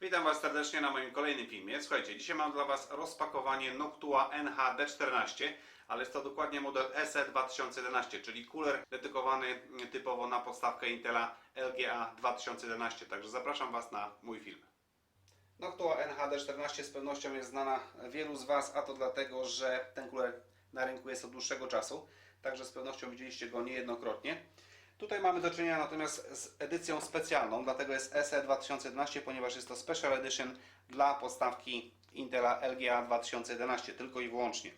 Witam Was serdecznie na moim kolejnym filmie. Słuchajcie, dzisiaj mam dla Was rozpakowanie Noctua NHD14, ale jest to dokładnie model SE2011, czyli cooler dedykowany typowo na podstawkę Intela LGA 2011. Także zapraszam Was na mój film. Noctua NHD14 z pewnością jest znana wielu z Was, a to dlatego, że ten cooler na rynku jest od dłuższego czasu, także z pewnością widzieliście go niejednokrotnie. Tutaj mamy do czynienia natomiast z edycją specjalną, dlatego jest SE 2011, ponieważ jest to Special Edition dla podstawki Intela LGA 2011, tylko i wyłącznie.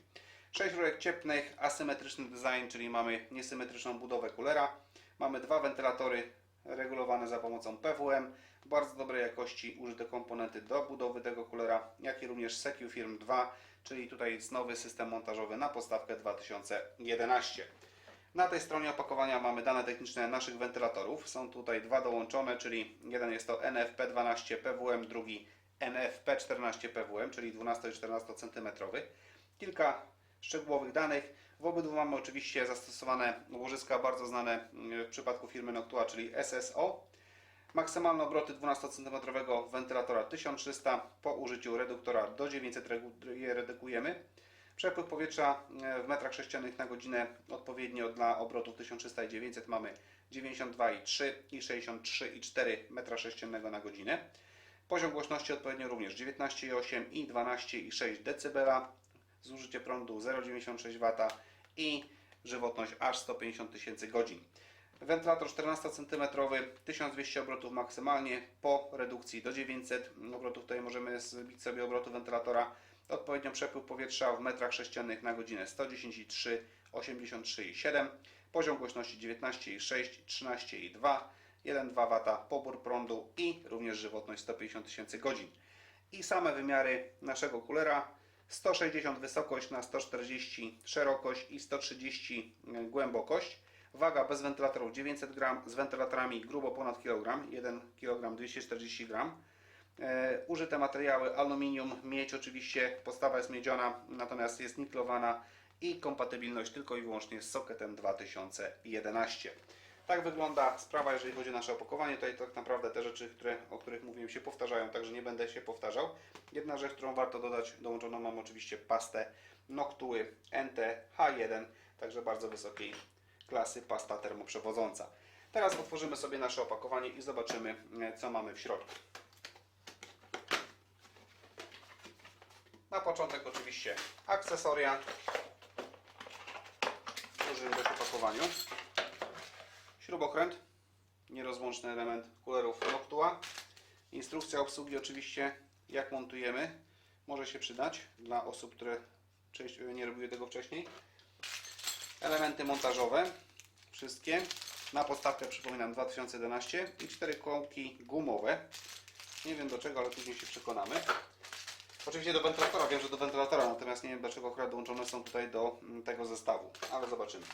6 rurek cieplnych, asymetryczny design, czyli mamy niesymetryczną budowę kulera. Mamy dwa wentylatory regulowane za pomocą PWM, bardzo dobrej jakości użyte komponenty do budowy tego kulera, jak i również SecuFirm 2, czyli tutaj jest nowy system montażowy na podstawkę 2011. Na tej stronie opakowania mamy dane techniczne naszych wentylatorów. Są tutaj dwa dołączone, czyli jeden jest to NFP12 PWM, drugi NFP14 PWM, czyli 12 i 14 cm. Kilka szczegółowych danych. W obydwu mamy oczywiście zastosowane łożyska bardzo znane w przypadku firmy Noctua, czyli SSO. Maksymalne obroty 12 cm wentylatora 1300. Po użyciu reduktora do 900 regu- je redukujemy. Przepływ powietrza e, w metrach sześciennych na godzinę odpowiednio dla obrotów 1300 i 900 mamy 92,3 i 63,4 metra sześciennego na godzinę. Poziom głośności odpowiednio również 19,8 i 12,6 dB. Zużycie prądu 0,96 W i żywotność aż 150 tysięcy godzin. Wentylator 14 cm, 1200 obrotów maksymalnie, po redukcji do 900 obrotów tutaj możemy zbić sobie obroty wentylatora. Odpowiednio przepływ powietrza w metrach sześciennych na godzinę 110,3, 83,7, poziom głośności 19,6, 13,2, 1,2 W pobór prądu i również żywotność 150 tysięcy godzin. I same wymiary naszego kulera 160 wysokość na 140 szerokość i 130 głębokość. Waga bez wentylatorów 900 gram, z wentylatorami grubo ponad kilogram, 1 kg 240 gram. E, użyte materiały aluminium, miedź oczywiście, podstawa jest miedziana, natomiast jest niklowana i kompatybilność tylko i wyłącznie z sokietem 2011. Tak wygląda sprawa, jeżeli chodzi o nasze opakowanie. Tutaj tak naprawdę te rzeczy, które, o których mówiłem, się powtarzają, także nie będę się powtarzał. Jedna rzecz, którą warto dodać, dołączoną mam oczywiście pastę Noctuły NT H1, także bardzo wysokiej klasy pasta termoprzewodząca. Teraz otworzymy sobie nasze opakowanie i zobaczymy, e, co mamy w środku. Na początek oczywiście akcesoria w dużym dość opakowaniu. Śrubokręt, nierozłączny element kulerów Noctua. Instrukcja obsługi oczywiście, jak montujemy, może się przydać dla osób, które nie robiły tego wcześniej. Elementy montażowe, wszystkie. Na podstawkę przypominam 2011 i cztery kołki gumowe. Nie wiem do czego, ale później się przekonamy. Oczywiście do wentylatora, wiem, że do wentylatora, natomiast nie wiem dlaczego akurat dołączone są tutaj do mm, tego zestawu, ale zobaczymy.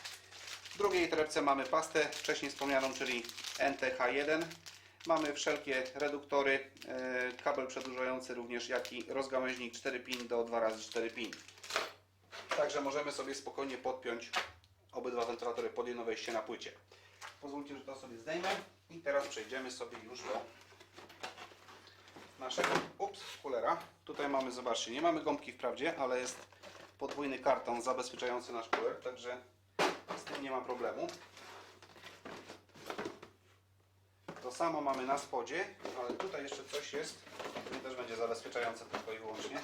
W drugiej torebce mamy pastę, wcześniej wspomnianą, czyli NTH1. Mamy wszelkie reduktory, e, kabel przedłużający również, jak i rozgałęźnik 4 pin do 2x4 pin. Także możemy sobie spokojnie podpiąć obydwa wentylatory pod jedno wejście na płycie. Pozwólcie, że to sobie zdejmę i teraz przejdziemy sobie już do naszego ups, kulera. Tutaj mamy, zobaczcie, nie mamy gąbki wprawdzie, ale jest podwójny karton zabezpieczający nasz kuler, także z tym nie ma problemu. To samo mamy na spodzie, ale tutaj jeszcze coś jest, który też będzie zabezpieczające tylko i wyłącznie.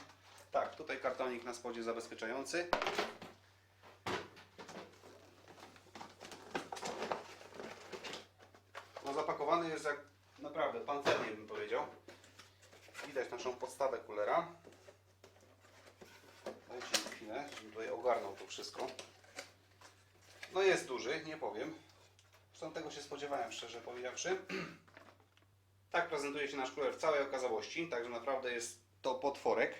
Tak, tutaj kartonik na spodzie zabezpieczający. No zapakowany jest jak naprawdę pancernie bym powiedział. Widać naszą podstawę kulera. Dajcie mi chwilę, żebym tutaj ogarnął to wszystko. No jest duży, nie powiem. Zresztą tego się spodziewałem, szczerze powiedziawszy. Tak prezentuje się nasz kuler w całej okazałości, także naprawdę jest to potworek.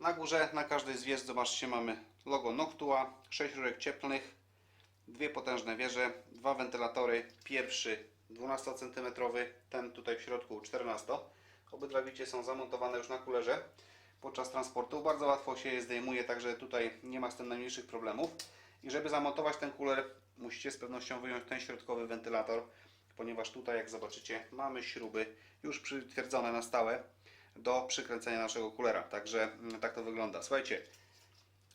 Na górze, na każdej z wież, zobaczcie, mamy logo Noctua, 6 rurek cieplnych, dwie potężne wieże, dwa wentylatory. Pierwszy 12 cm, ten tutaj w środku 14 Obydwa widzicie są zamontowane już na kulerze podczas transportu. Bardzo łatwo się je zdejmuje, także tutaj nie ma z tym najmniejszych problemów. I żeby zamontować ten kuler, musicie z pewnością wyjąć ten środkowy wentylator, ponieważ tutaj, jak zobaczycie, mamy śruby już przytwierdzone na stałe do przykręcenia naszego kulera. Także mm, tak to wygląda. Słuchajcie,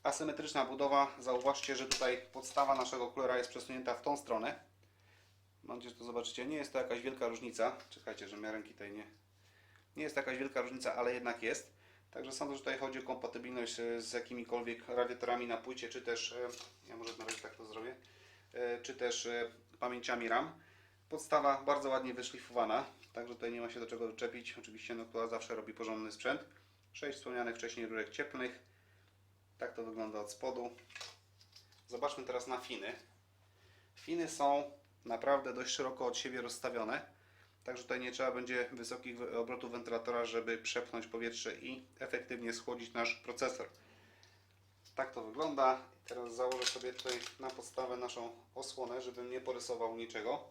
asymetryczna budowa. Zauważcie, że tutaj podstawa naszego kulera jest przesunięta w tą stronę. Mam nadzieję, że to zobaczycie. Nie jest to jakaś wielka różnica. Czekajcie, że ręki tutaj nie... Nie jest jakaś wielka różnica, ale jednak jest. Także sądzę, że tutaj chodzi o kompatybilność e, z jakimikolwiek radiatorami na płycie, czy też, e, ja może na razie tak to zrobię, e, czy też pamięciami RAM. Podstawa bardzo ładnie wyszlifowana, także tutaj nie ma się do czego doczepić. Oczywiście Noctua zawsze robi porządny sprzęt. 6 wspomnianych wcześniej rurek cieplnych. Tak to wygląda od spodu. Zobaczmy teraz na finy. Finy są naprawdę dość szeroko od siebie rozstawione. Także tutaj nie trzeba będzie wysokich wy- obrotów wentylatora, żeby przepchnąć powietrze i efektywnie schłodzić nasz procesor. Tak to wygląda. Teraz założę sobie tutaj na podstawę naszą osłonę, żebym nie porysował niczego.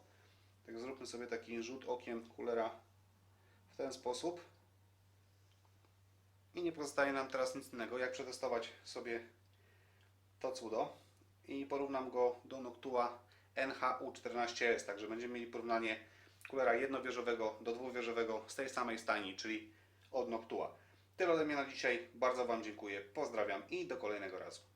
Tak zróbmy sobie taki rzut okiem kulera w ten sposób. I nie pozostaje nam teraz nic innego, jak przetestować sobie to cudo. I porównam go do Noctua NHU14S. Także będziemy mieli porównanie kulera jednowieżowego do dwuwieżowego z tej samej stajni, czyli od Noctua. Tyle ode mnie na dzisiaj. Bardzo Wam dziękuję. Pozdrawiam i do kolejnego razu.